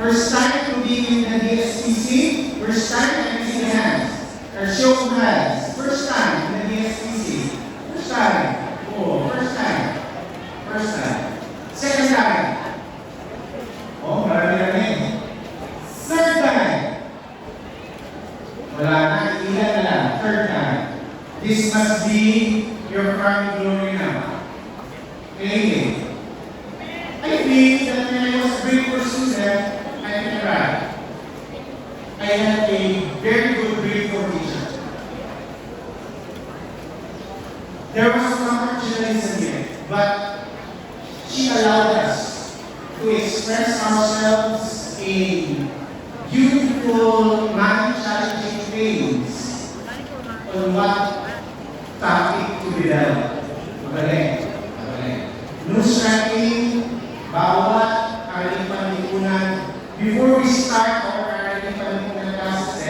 First time to be in the DSPC. Time, I can see hands. Or show hands. First time in the DSPC. First time. Oh, first time. First time. Second time. Oh, marami-rami. Third time. Wala na, ilan na lang. Third time. This must be your crown glory now. Okay. I feel that I was a can write. I had a very good grade four teacher. There was some opportunities in it, but she allowed us to express ourselves in beautiful, non-challenging things on what topic to develop. Magaling. Magaling.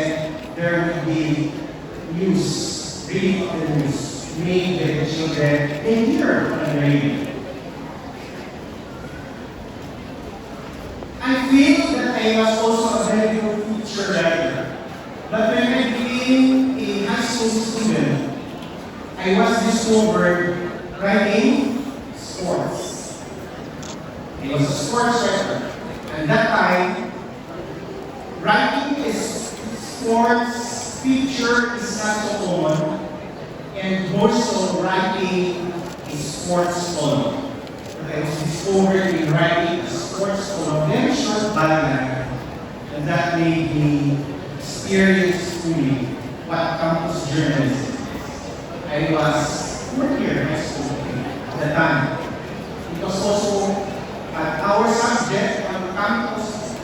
Then there will be news, reading of the news, made the children and hear on the radio. I feel that I was also a very good teacher writer. But when I became a high school student, I was discovered writing sports. I was a sports writer. And that time, writing sports feature is not so common. And more so, writing is sports column. I was discovered in writing a sports column, very short byline. And that made me experience fully what campus journalism is. I was fourth year high school at the time. It was also at our subject on campus,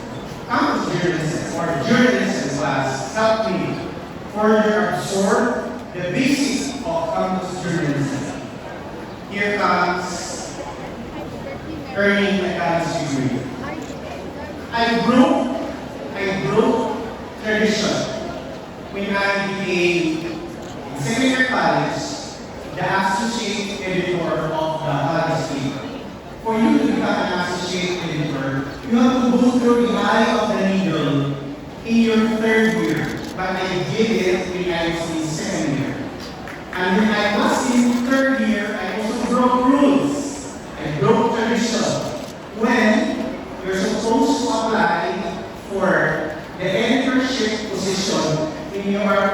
campus journalism or journalism helped me further absorb the basics of campus journalism. Here comes earning a college degree. I broke, I broke tradition when I became year college, the associate editor of the college paper. For you to become an associate editor, you have to go through the eye of the needle in your third year. But I did it when I was in second year. And when I was in third year, I also broke rules. I broke tradition. When you're supposed to apply for the internship position in your